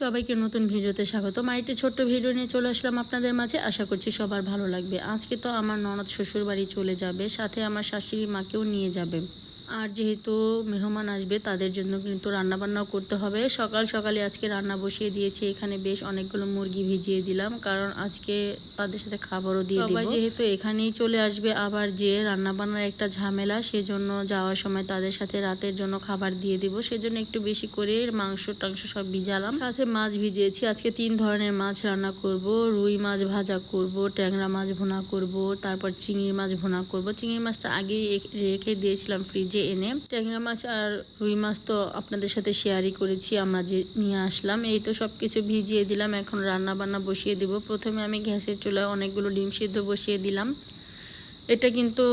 সবাইকে নতুন ভিডিওতে স্বাগত একটি ছোট্ট ভিডিও নিয়ে চলে আসলাম আপনাদের মাঝে। আশা করছি সবার ভালো লাগবে। আজকে তো আমার ননদ শ্বশুর বাড়ি চলে যাবে, সাথে আমার শাশুড়ি মাকেও নিয়ে যাবে। আর যেহেতু মেহমান আসবে তাদের জন্য কিন্তু রান্না বান্নাও করতে হবে। সকাল সকালে আজকে রান্না বসিয়ে দিয়েছি। এখানে বেশ অনেকগুলো মুরগি ভিজিয়ে দিলাম। কারণ আজকে তাদের সাথে খাবারও দিয়ে দিব। যেহেতু এখানেই চলে আসবে আবার যে রান্না বান্নার একটা ঝামেলা সেজন্য যাওয়ার সময় তাদের সাথে রাতের জন্য খাবার দিয়ে দিব। সেজন্য একটু বেশি করে মাংস টাংস সব ভিজালাম। সাথে মাছ ভিজিয়েছি। আজকে তিন ধরনের মাছ রান্না করব। রুই মাছ ভাজা করব ট্যাংরা মাছ ভুনা করব তারপর চিংড়ি মাছ ভুনা করব। চিংড়ি মাছটা আগেই রেখে দিয়েছিলাম ফ্রিজে এনে ট্যাংরা মাছ আর রুই মাছ তো আপনাদের সাথে শেয়ারই করেছি, আমরা যে নিয়ে আসলাম। এই তো সব কিছু ভিজিয়ে দিলাম, এখন রান্না বান্না বসিয়ে দিব। প্রথমে আমি গ্যাসের চুলায় অনেকগুলো ডিম সিদ্ধ বসিয়ে দিলাম। এটা কিন্তু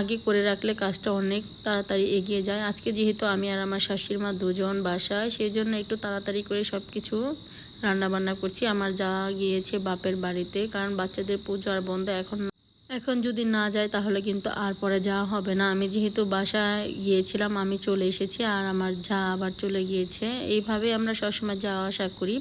আগে করে রাখলে কাজটা অনেক তাড়াতাড়ি এগিয়ে যায়। আজকে যেহেতু আমি আর আমার শাশুড়ি মা দুজন বাসায় সেই জন্য একটু তাড়াতাড়ি করে সব কিছু রান্নাবান্না করছি। আমার যা গিয়েছে বাপের বাড়িতে, কারণ বাচ্চাদের পুজো আর বন্ধ এখন এখন যদি না যায়, তাহলে কিন্তু আর পরে যাওয়া হবে না। আমি যেহেতু বাসায় গিয়েছিলাম, আমি চলে এসেছি আর আমার যা আবার চলে গিয়েছে। এইভাবে আমরা সবসময় যাওয়া আসা করি।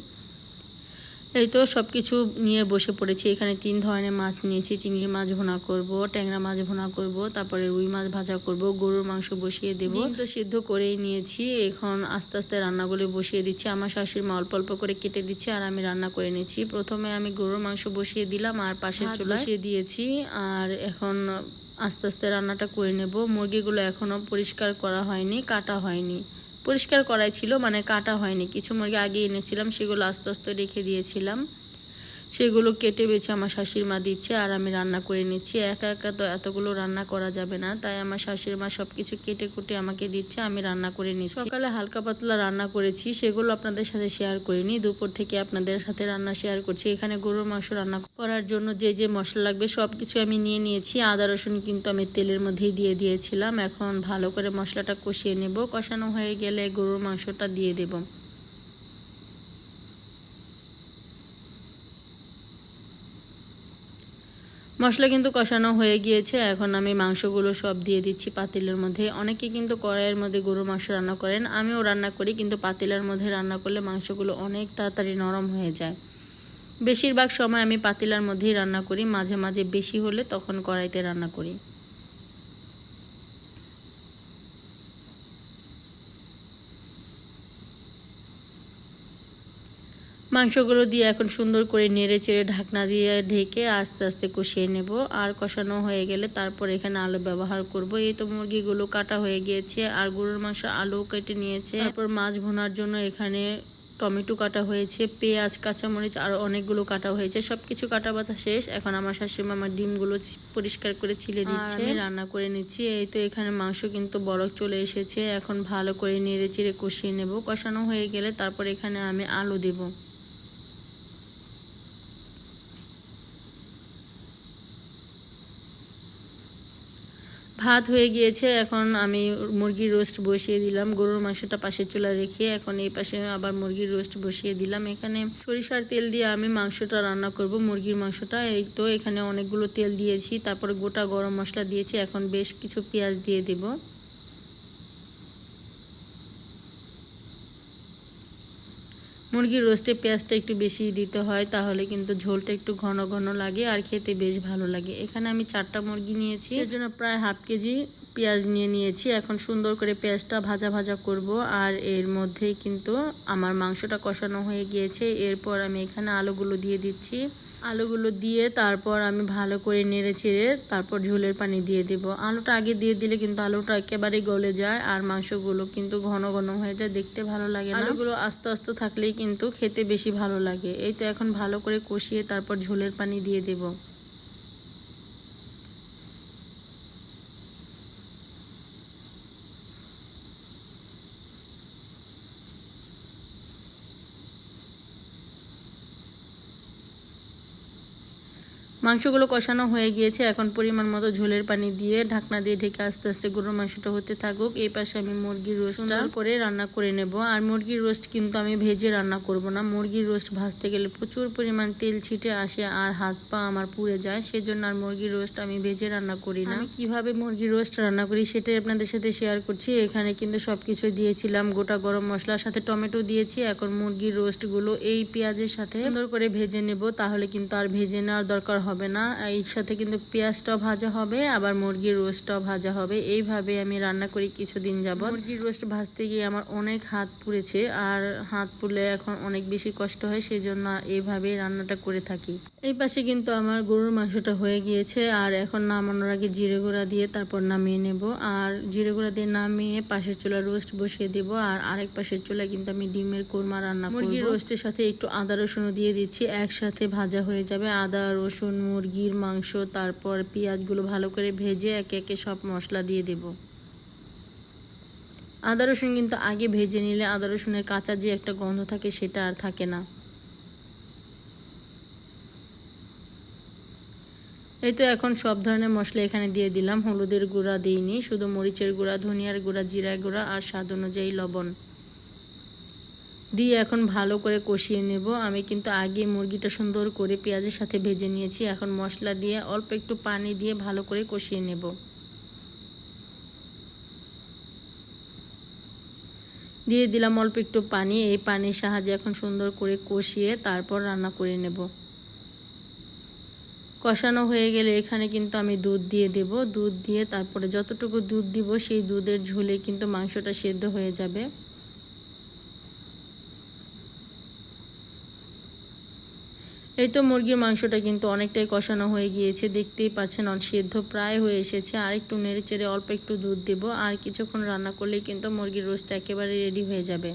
এই তো সব কিছু নিয়ে বসে পড়েছি। এখানে তিন ধরনের মাছ নিয়েছি। চিংড়ি মাছ ভোনা করব ট্যাংরা মাছ ভোনা করব তারপরে রুই মাছ ভাজা করব গরুর মাংস বসিয়ে দেব। তো সিদ্ধ করেই নিয়েছি। এখন আস্তে আস্তে রান্নাগুলো বসিয়ে দিচ্ছি। আমার শাশুড়ি মা অল্প অল্প করে কেটে দিচ্ছে আর আমি রান্না করে নিয়েছি প্রথমে আমি গরুর মাংস বসিয়ে দিলাম আর পাশে চুলা বসিয়ে দিয়েছি। আর এখন আস্তে আস্তে রান্নাটা করে নেব। মুরগিগুলো এখনও পরিষ্কার করা হয়নি কাটা হয়নি। পরিষ্কার করাই ছিল মানে কাটা হয়নি। কিছু মুরগি আগে এনেছিলাম, সেগুলো আস্তে আস্তে রেখে দিয়েছিলাম। সেগুলো কেটে বেছে আমার শাশুড়ি মা দিচ্ছে আর আমি রান্না করে নিচ্ছি। একা একা তো এতগুলো রান্না করা যাবে না, তাই আমার শাশুড়ি মা সব কিছু কেটে কুটে আমাকে দিচ্ছে, আমি রান্না করে নিচ্ছি। সকালে হালকা পাতলা রান্না করেছি, সেগুলো আপনাদের সাথে শেয়ার করিনি। দুপুর থেকে আপনাদের সাথে রান্না শেয়ার করছি। এখানে গরুর মাংস রান্না করার জন্য যে যে মশলা লাগবে সব কিছু আমি নিয়ে নিয়েছি। আদা, রসুন কিন্তু আমি তেলের মধ্যেই দিয়ে দিয়েছিলাম। এখন ভালো করে মশলাটা কষিয়ে নেব। কষানো হয়ে গেলে গরুর মাংসটা দিয়ে দেবো। মশলা কিন্তু কষানো হয়ে গিয়েছে। এখন আমি মাংসগুলো সব দিয়ে দিচ্ছি পাতিলের মধ্যে। অনেকে কিন্তু কড়াইয়ের মধ্যে গরু মাংস রান্না করেন। আমিও রান্না করি, কিন্তু পাতিলের মধ্যে রান্না করলে মাংসগুলো অনেক তাড়াতাড়ি নরম হয়ে যায়। বেশিরভাগ সময় আমি পাতিলার মধ্যেই রান্না করি। মাঝে মাঝে বেশি হলে তখন কড়াইতে রান্না করি। মাংসগুলো দিয়ে এখন সুন্দর করে নেড়ে চেড়ে ঢাকনা দিয়ে ঢেকে আস্তে আস্তে কষিয়ে নেব। আর কষানো হয়ে গেলে তারপর এখানে আলু ব্যবহার করব। এই তো মুরগিগুলো কাটা হয়ে গিয়েছে। আর গরুর মাংস আলু কেটে নিয়েছে। তারপর মাছ ভুনার জন্য এখানে টমেটো কাটা হয়েছে পেঁয়াজ কাঁচামরিচ আর অনেকগুলো কাটা হয়েছে। সব কিছু কাটা বাতা শেষ। এখন আমার শাশুড়ি আমার ডিমগুলো পরিষ্কার করে ছিলে দিচ্ছে। রান্না করে নিচ্ছি। এই তো এখানে মাংস কিন্তু বরফ চলে এসেছে। এখন ভালো করে নেড়ে চিড়ে কষিয়ে নেব। কষানো হয়ে গেলে তারপর এখানে আমি আলু দেবো। ভাত হয়ে গিয়েছে, এখন আমি মুরগির রোস্ট বসিয়ে দিলাম। গরুর মাংসটা পাশে চুলা রেখে এখন এই পাশে আবার মুরগির রোস্ট বসিয়ে দিলাম। এখানে সরিষার তেল দিয়ে আমি মাংসটা রান্না করব, মুরগির মাংসটা। এই তো এখানে অনেকগুলো তেল দিয়েছি, তারপর গোটা গরম মশলা দিয়েছি, এখন বেশ কিছু পেঁয়াজ দিয়ে দেবো। মুরগির রোস্টে পেঁয়াজটা একটু বেশি দিতে হয়, তাহলে কিন্তু ঝোলটা একটু ঘন ঘন লাগে আর খেতে বেশ ভালো লাগে। এখানে আমি চারটা মুরগি নিয়েছি। এর জন্য প্রায় হাফ কেজি পেঁয়াজ নিয়ে নিয়েছি। এখন সুন্দর করে পেঁয়াজটা ভাজা ভাজা করব আর এর মধ্যেই কিন্তু আমার মাংসটা কষানো হয়ে গিয়েছে। এরপর আমি এখানে আলুগুলো দিয়ে দিচ্ছি। আলুগুলো দিয়ে তারপর আমি ভালো করে নেড়ে চেড়ে তারপর ঝোলের পানি দিয়ে দেব। আলুটা আগে দিয়ে দিলে কিন্তু আলুটা একেবারেই গলে যায় আর মাংসগুলো কিন্তু ঘন ঘন হয়ে যায়, দেখতে ভালো লাগে আলুগুলো আস্তে আস্তে থাকলেই কিন্তু খেতে বেশি ভালো লাগে। এই তো এখন ভালো করে কষিয়ে তারপর ঝোলের পানি দিয়ে দেবো। মাংসগুলো কষানো হয়ে গিয়েছে। এখন পরিমাণ মতো ঝোলের পানি দিয়ে ঢাকনা দিয়ে ঢেকে আস্তে আস্তে গরুর মাংসটা হতে থাকুক। এই পাশে আমি মুরগির রোস্টটা করে রান্না করে নেব। আর মুরগির রোস্ট কিন্তু আমি ভেজে রান্না করব না। মুরগির রোস্ট ভাজতে গেলে প্রচুর পরিমাণ তেল ছিটে আসে আর হাত পা আমার পুড়ে যায়। সেজন্য আর মুরগির রোস্ট আমি ভেজে রান্না করি না। আমি কীভাবে মুরগির রোস্ট রান্না করি সেটাই আপনাদের সাথে শেয়ার করছি। এখানে কিন্তু সব সবকিছু দিয়েছিলাম। গোটা গরম মশলার সাথে টমেটো দিয়েছি। এখন মুরগির রোস্টগুলো এই পেঁয়াজের সাথে সুন্দর করে ভেজে নেব। তাহলে কিন্তু আর ভেজে নেওয়ার দরকার হবে না। এর সাথে কিন্তু পেঁয়াজটাও ভাজা হবে আবার মুরগির রোস্টটাও ভাজা হবে। এইভাবে আমি রান্না করি কিছুদিন যাব মুরগির রোস্ট ভাজতে গিয়ে আমার অনেক হাত পুড়েছে আর হাত পুড়লে এখন অনেক বেশি কষ্ট হয় সেই জন্য এইভাবে রান্নাটা করে থাকি। এই পাশে কিন্তু আমার গরুর মাংসটা হয়ে গিয়েছে আর এখন নামানোর আগে জিরে গুঁড়া দিয়ে তারপর নামিয়ে নেব। আর জিরে গুঁড়া দিয়ে নামিয়ে পাশের চুলা রোস্ট বসিয়ে দিব আর আরেক পাশের চুলায় কিন্তু আমি ডিমের কোরমা রান্না মুরগির রোস্টের সাথে একটু আদা রসুনও দিয়ে দিচ্ছি একসাথে ভাজা হয়ে যাবে। আদা রসুন মুরগির মাংস, তারপর পেঁয়াজগুলো ভালো করে ভেজে একে একে সব মশলা দিয়ে দেব। আদা রসুন কিন্তু আগে ভেজে নিলে আদা রসুনের কাঁচা যে একটা গন্ধ থাকে সেটা আর থাকে না। এই তো এখন সব ধরনের মশলা এখানে দিয়ে দিলাম। হলুদের গুঁড়া দিইনি, শুধু মরিচের গুঁড়া, ধনিয়ার গুঁড়া জিরা গুঁড়া আর স্বাদ অনুযায়ী লবণ। দিয়ে এখন ভালো করে কষিয়ে নেব। আমি কিন্তু আগে মুরগিটা সুন্দর করে পেঁয়াজের সাথে ভেজে নিয়েছি। এখন মশলা দিয়ে অল্প একটু পানি দিয়ে ভালো করে কষিয়ে নেব। দিয়ে দিলাম অল্প একটু পানি। এই পানির সাহায্যে এখন সুন্দর করে কষিয়ে তারপর রান্না করে নেব। কষানো হয়ে গেলে এখানে কিন্তু আমি দুধ দিয়ে দেব। দুধ দিয়ে তারপরে যতটুকু দুধ দিব, সেই দুধের ঝোলে কিন্তু মাংসটা সেদ্ধ হয়ে যাবে। এই তো মুরগির মাংসটা কিন্তু অনেকটাই কষানো হয়ে গিয়েছে। দেখতেই পাচ্ছেন সেদ্ধ প্রায় হয়ে এসেছে। আর একটু নেড়ে চেড়ে অল্প একটু দুধ দেব। আর কিছুক্ষণ রান্না করলেই কিন্তু মুরগির রোস্টটা একেবারে রেডি হয়ে যাবে।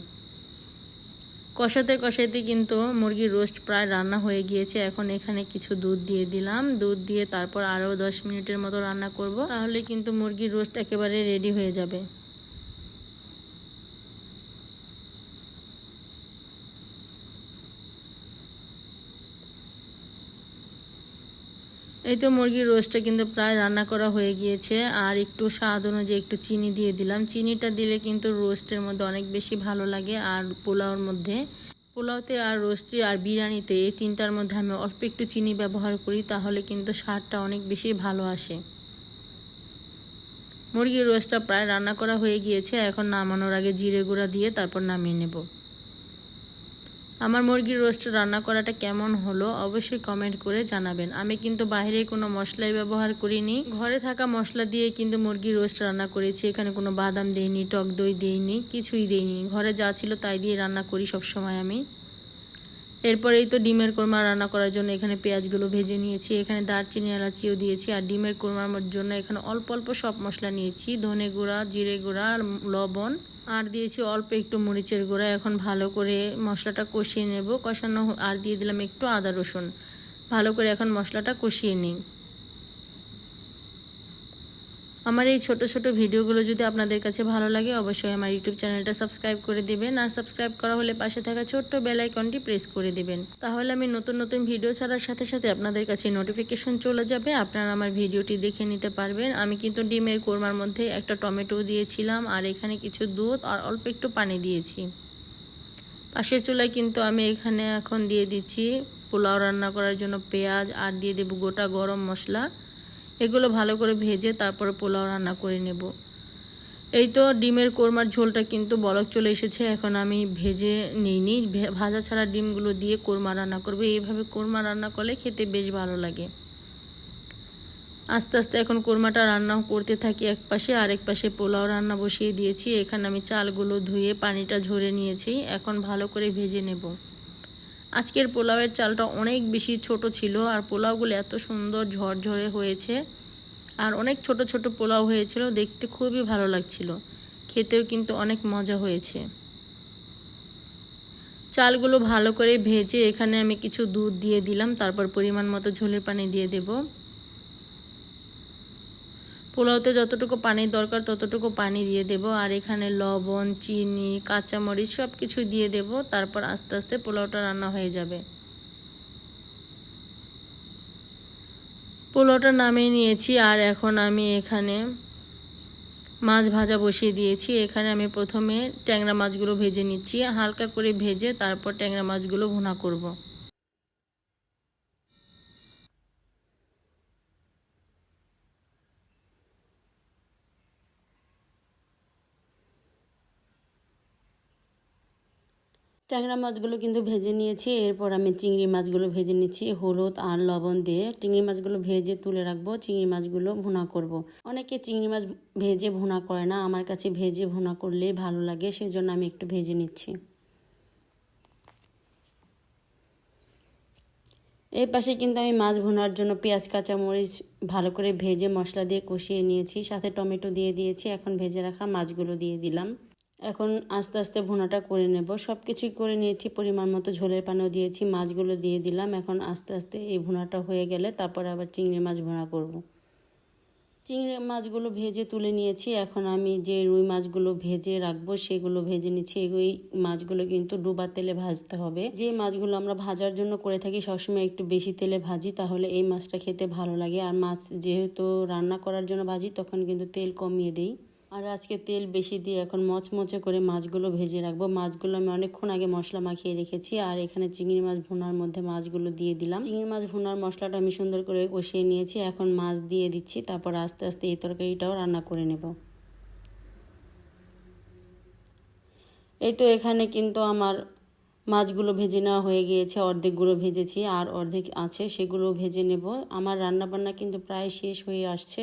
কষাতে কষাতে কিন্তু মুরগির রোস্ট প্রায় রান্না হয়ে গিয়েছে। এখন এখানে কিছু দুধ দিয়ে দিলাম। দুধ দিয়ে তারপর আরও দশ মিনিটের মতো রান্না করব। তাহলে কিন্তু মুরগির রোস্ট একেবারে রেডি হয়ে যাবে। এই তো মুরগির রোস্টটা কিন্তু প্রায় রান্না করা হয়ে গিয়েছে, আর একটু স্বাদ অনুযায়ী একটু চিনি দিয়ে দিলাম। চিনিটা দিলে কিন্তু রোস্টের মধ্যে অনেক বেশি ভালো লাগে, আর পোলাওর মধ্যে। পোলাওতে আর রোস্টে আর বিরিয়ানিতে এই তিনটার মধ্যে আমি অল্প একটু চিনি ব্যবহার করি, তাহলে কিন্তু স্বাদটা অনেক বেশি ভালো আসে। মুরগির রোস্টটা প্রায় রান্না করা হয়ে গিয়েছে, এখন নামানোর আগে জিরে গুঁড়া দিয়ে তারপর নামিয়ে নেব। আমার মুরগির রোস্ট রান্না করাটা কেমন হলো অবশ্যই কমেন্ট করে জানাবেন। আমি কিন্তু বাইরে কোনো মশলাই ব্যবহার করিনি। ঘরে থাকা মশলা দিয়ে কিন্তু মুরগির রোস্ট রান্না করেছি। এখানে কোনো বাদাম দেইনি, টক দই দেইনি, কিছুই দেইনি। ঘরে যা ছিল তাই দিয়ে রান্না করি সব সময় আমি। এরপরেই তো ডিমের কোরমা রান্না করার জন্য এখানে পেঁয়াজগুলো ভেজে নিয়েছি। এখানে দারচিনি, এলাচিও দিয়েছি আর ডিমের কোরমার জন্য এখানে অল্প অল্প সব মশলা নিয়েছি। ধনে গুঁড়া, জিরে গুঁড়া লবণ। আর দিয়েছি অল্প একটু মরিচের গুঁড়া। এখন ভালো করে মশলাটা কষিয়ে নেব। কষানো আর দিয়ে দিলাম একটু আদা রসুন। ভালো করে এখন মশলাটা কষিয়ে নিই। আমার এই ছোট ছোট ভিডিওগুলো যদি আপনাদের কাছে ভালো লাগে, অবশ্যই আমার ইউটিউব চ্যানেলটা সাবস্ক্রাইব করে দিবেন। আর সাবস্ক্রাইব করা হলে পাশে থাকা ছোট্ট বেল আইকনটি প্রেস করে দিবেন। তাহলে আমি নতুন নতুন ভিডিও ছাড়ার সাথে সাথে আপনাদের কাছে নোটিফিকেশন চলে যাবে। আপনারা আমার ভিডিওটি দেখে নিতে পারবেন। আমি কিন্তু ডিমের কোরমার মধ্যে একটা টমেটো দিয়েছিলাম, আর এখানে কিছু দুধ আর অল্প একটু পানি দিয়েছি। পাশের চুলায় কিন্তু আমি এখানে এখন দিয়ে দিচ্ছি পোলাও রান্না করার জন্য পেঁয়াজ, আর দিয়ে দেবো গোটা গরম মশলা। এগুলো ভালো করে ভেজে তারপরে পোলাও রান্না করে নেব। এই তো ডিমের কোরমার ঝোলটা কিন্তু বলক চলে এসেছে, এখন আমি ভেজে নিইনি। ভাজা ছাড়া ডিমগুলো দিয়ে কোরমা রান্না করব। এইভাবে কোরমা রান্না করলে খেতে বেশ ভালো লাগে। আস্তে আস্তে এখন কোরমাটা রান্না করতে থাকি এক পাশে, আরেক পাশে পোলাও রান্না বসিয়ে দিয়েছি। এখানে আমি চালগুলো ধুয়ে পানিটা ঝরে নিয়েছি। এখন ভালো করে ভেজে নেব। আজকের পোলাওয়ের চালটা অনেক বেশি ছোট ছিল আর পোলাওগুলো এত সুন্দর ঝরঝরে হয়েছে। আর অনেক ছোট ছোট পোলাও হয়েছিল, দেখতে খুবই ভালো লাগছিল। খেতেও কিন্তু অনেক মজা হয়েছে। চালগুলো ভালো করে ভেজে এখানে আমি কিছু দুধ দিয়ে দিলাম, তারপর পরিমাণ মতো ঝোলের পানি দিয়ে দেবো। পোলাওতে যতটুকু পানির দরকার ততটুকু পানি দিয়ে দেব। আর এখানে লবণ, চিনি, কাঁচামরিচ সব কিছু দিয়ে দেব। তারপর আস্তে আস্তে পোলাওটা রান্না হয়ে যাবে। পোলাওটা নামিয়ে নিয়েছি আর এখন আমি এখানে মাছ ভাজা বসিয়ে দিয়েছি। এখানে আমি প্রথমে ট্যাংরা মাছগুলো ভেজে নিচ্ছি। হালকা করে ভেজে তারপর ট্যাংরা মাছগুলো ভুনা করব। ট্যাংরা মাছগুলো কিন্তু ভেজে নিয়েছি, এরপর আমি চিংড়ি মাছগুলো ভেজে নিচ্ছি, হলুদ আর লবণ দিয়ে। চিংড়ি মাছগুলো ভেজে তুলে রাখব, চিংড়ি মাছগুলো ভুনা করব। অনেকে চিংড়ি মাছ ভেজে ভুনা করে না, আমার কাছে ভেজে ভুনা করলেই ভালো লাগে, সেজন্য আমি একটু ভেজে নিচ্ছি। এই পাশে কিন্তু আমি মাছ ভুনার জন্য পেঁয়াজ, কাঁচামরিচ ভালো করে ভেজে মশলা দিয়ে কষিয়ে নিয়েছি, সাথে টমেটো দিয়ে দিয়েছি, এখন ভেজে রাখা মাছগুলো দিয়ে দিলাম। এখন আস্তে আস্তে ভুনাটা করে নেব। সব কিছুই করে নিয়েছি, পরিমাণ মতো ঝোলের পানিও দিয়েছি, মাছগুলো দিয়ে দিলাম। এখন আস্তে আস্তে এই ভুনাটা হয়ে গেলে তারপর আবার চিংড়ি মাছ ভুনা করব। চিংড়ি মাছগুলো ভেজে তুলে নিয়েছি। এখন আমি যে রুই মাছগুলো ভেজে রাখব সেগুলো ভেজে নিচ্ছি। এই মাছগুলো কিন্তু ডুবা তেলে ভাজতে হবে। যে মাছগুলো আমরা ভাজার জন্য করে থাকি, সবসময় একটু বেশি তেলে ভাজি, তাহলে এই মাছটা খেতে ভালো লাগে। আর মাছ যেহেতু রান্না করার জন্য ভাজি, তখন কিন্তু তেল কমিয়ে দিই। আর আজকে তেল বেশি দিয়ে এখন মচমচে করে মাছগুলো ভেজে রাখব। মাছগুলো আমি অনেকক্ষণ আগে মশলা মাখিয়ে রেখেছি আর এখানে চিংড়ি মাছ ভুনার মধ্যে মাছগুলো দিয়ে দিলাম। চিংড়ি মাছ ভুনার মশলাটা আমি সুন্দর করে কষিয়ে নিয়েছি। এখন মাছ দিয়ে দিচ্ছি, তারপর আস্তে আস্তে এই তরকারিটাও রান্না করে নেব। এই তো এখানে কিন্তু আমার মাছগুলো ভেজে নেওয়া হয়ে গিয়েছে অর্ধেকগুলো ভেজেছি আর অর্ধেক আছে সেগুলো ভেজে নেব। আমার রান্নাবান্না কিন্তু প্রায় শেষ হয়ে আসছে।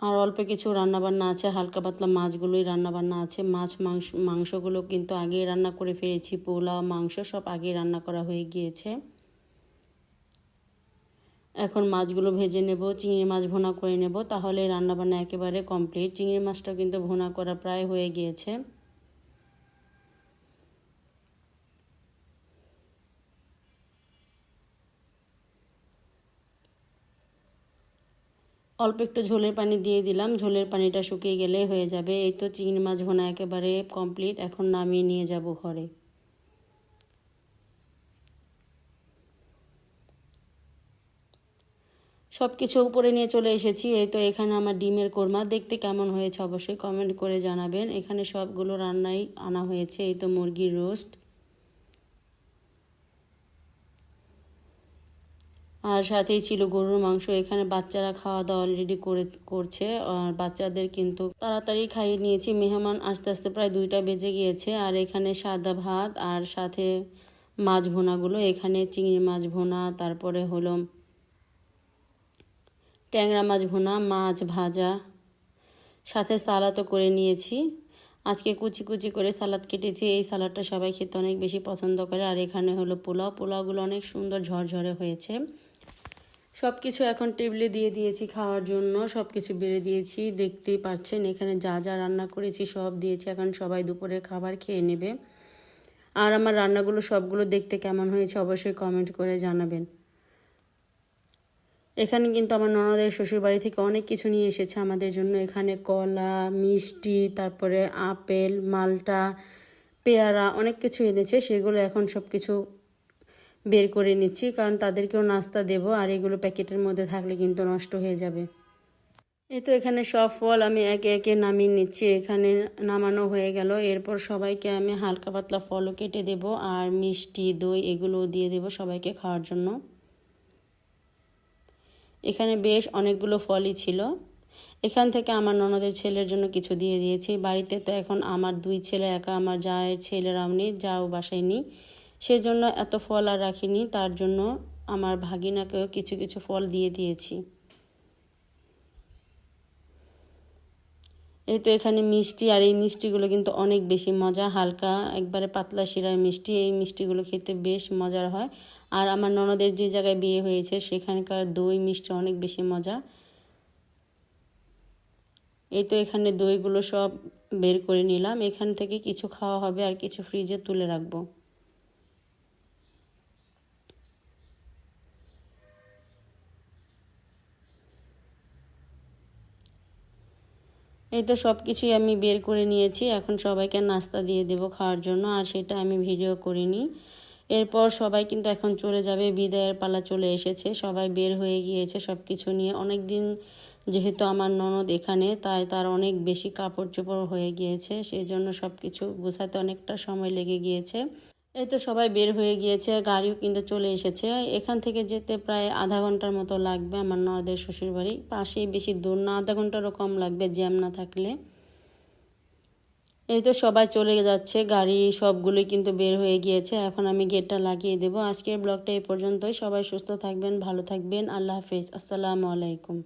আর অল্প কিছু রান্নাবান্না আছে, হালকা পাতলা মাছগুলোই রান্নাবান্না আছে। মাছ, মাংস, মাংসগুলো কিন্তু আগেই রান্না করে ফেলেছি পোলা মাংস সব আগেই রান্না করা হয়ে গিয়েছে। এখন মাছগুলো ভেজে নেব, চিংড়ি মাছ ভোনা করে নেব তাহলে রান্নাবান্না একেবারে কমপ্লিট চিংড়ি মাছটা কিন্তু ভোনা করা প্রায় হয়ে গিয়েছে। অল্প একটু ঝোলের পানি দিয়ে দিলাম। ঝোলের পানিটা শুকিয়ে গেলে হয়ে যাবে। এই তো চিংড়ি মাছ ভোনা একেবারে কমপ্লিট এখন নামিয়ে নিয়ে যাব ঘরে। সব কিছু উপরে নিয়ে চলে এসেছি। এই তো এখানে আমার ডিমের কোরমা। দেখতে কেমন হয়েছে অবশ্যই কমেন্ট করে জানাবেন। এখানে সবগুলো রান্নাই আনা হয়েছে। এই তো মুরগির রোস্ট। আর সাথেই ছিল গরুর মাংস। এখানে বাচ্চারা খাওয়া দাওয়া অলরেডি করে, করছে। আর বাচ্চাদের কিন্তু তাড়াতাড়ি খাইয়ে নিয়েছি। মেহমান আস্তে আস্তে প্রায় দুইটা বেজে গিয়েছে। আর এখানে সাদা ভাত আর সাথে মাছ ভোনাগুলো। এখানে চিংড়ি মাছ ভোনা, তারপরে হলো ট্যাংরা মাছ ভোনা, মাছ ভাজা। সাথে সালাদও করে নিয়েছি। আজকে কুচি কুচি করে সালাদ কেটেছি। এই সালাদটা সবাই খেতে অনেক বেশি পছন্দ করে। আর এখানে হলো পোলাও। পোলাওগুলো অনেক সুন্দর ঝরঝরে হয়েছে। সব কিছু এখন টেবিলে দিয়ে দিয়েছি খাওয়ার জন্য সব কিছু বেড়ে দিয়েছি, দেখতেই পাচ্ছেন, এখানে যা যা রান্না করেছি সব দিয়েছি, এখন সবাই দুপুরে খাবার খেয়ে নেবে। আর আমার রান্নাগুলো সবগুলো দেখতে কেমন হয়েছে অবশ্যই কমেন্ট করে জানাবেন। এখানে কিন্তু আমার ননদের শ্বশুরবাড়ি থেকে অনেক কিছু নিয়ে এসেছে আমাদের জন্য। এখানে কলা, মিষ্টি, তারপরে আপেল, মালটা, পেয়ারা, অনেক কিছু এনেছে, সেগুলো এখন সব কিছু বের করে নিচ্ছি, কারণ তাদেরকেও নাস্তা দেব আর এগুলো প্যাকেটের মধ্যে থাকলে কিন্তু নষ্ট হয়ে যাবে। এই তো এখানে সব ফল আমি একে একে নামিয়ে নিচ্ছি। এখানে নামানো হয়ে গেল। এরপর সবাইকে আমি হালকা পাতলা ফলও কেটে দেব আর মিষ্টি, দই এগুলোও দিয়ে দেব সবাইকে খাওয়ার জন্য। এখানে বেশ অনেকগুলো ফলই ছিল। এখান থেকে আমার ননদের ছেলের জন্য কিছু দিয়ে দিয়েছি। বাড়িতে তো এখন আমার দুই ছেলে, একা আমার জায়ের ছেলেরাও নেই, যাও বাসায় নেই। সেজন্য এত ফল আর রাখিনি, তার জন্য আমার ভাগিনাকেও কিছু কিছু ফল দিয়ে দিয়েছি। এই তো এখানে মিষ্টি, আর এই মিষ্টিগুলো কিন্তু অনেক বেশি মজা, হালকা, একবারে পাতলা শিরার মিষ্টি, এই মিষ্টিগুলো খেতে বেশ মজার হয়। আর আমার ননদের যে জায়গায় বিয়ে হয়েছে, সেখানকার দই মিষ্টি অনেক বেশি মজা। এই তো এখানে দইগুলো সব বের করে নিলাম, এখান থেকে কিছু খাওয়া হবে আর কিছু ফ্রিজে তুলে রাখব। এই তো সব কিছুই আমি বের করে নিয়েছি। এখন সবাইকে নাস্তা দিয়ে দেব খাওয়ার জন্য, আর সেটা আমি ভিডিও করিনি। এরপর সবাই কিন্তু এখন চলে যাবে, বিদায়ের পালা চলে এসেছে। সবাই বের হয়ে গিয়েছে সব কিছু নিয়ে। অনেক দিন যেহেতু আমার ননদ এখানে, তাই তার অনেক বেশি কাপড় চোপড় হয়ে গিয়েছে সেই জন্য সব কিছু গোছাতে অনেকটা সময় লেগে গিয়েছে। এই তো সবাই বের হয়ে গিয়েছে, গাড়িও কিন্তু চলে এসেছে। এখান থেকে যেতে প্রায় আধা ঘণ্টার মতো লাগবে আমার ননদের শ্বশুরবাড়ি। পাশেই বেশি দূর না, আধা ঘন্টারও কম লাগবে জ্যাম না থাকলে। এই তো সবাই চলে যাচ্ছে, গাড়ি সবগুলোই কিন্তু বের হয়ে গিয়েছে। এখন আমি গেটটা লাগিয়ে দেবো। আজকের ব্লগটা এই পর্যন্তই। সবাই সুস্থ থাকবেন, ভালো থাকবেন। আল্লাহ হাফিজ। আসসালামু আলাইকুম।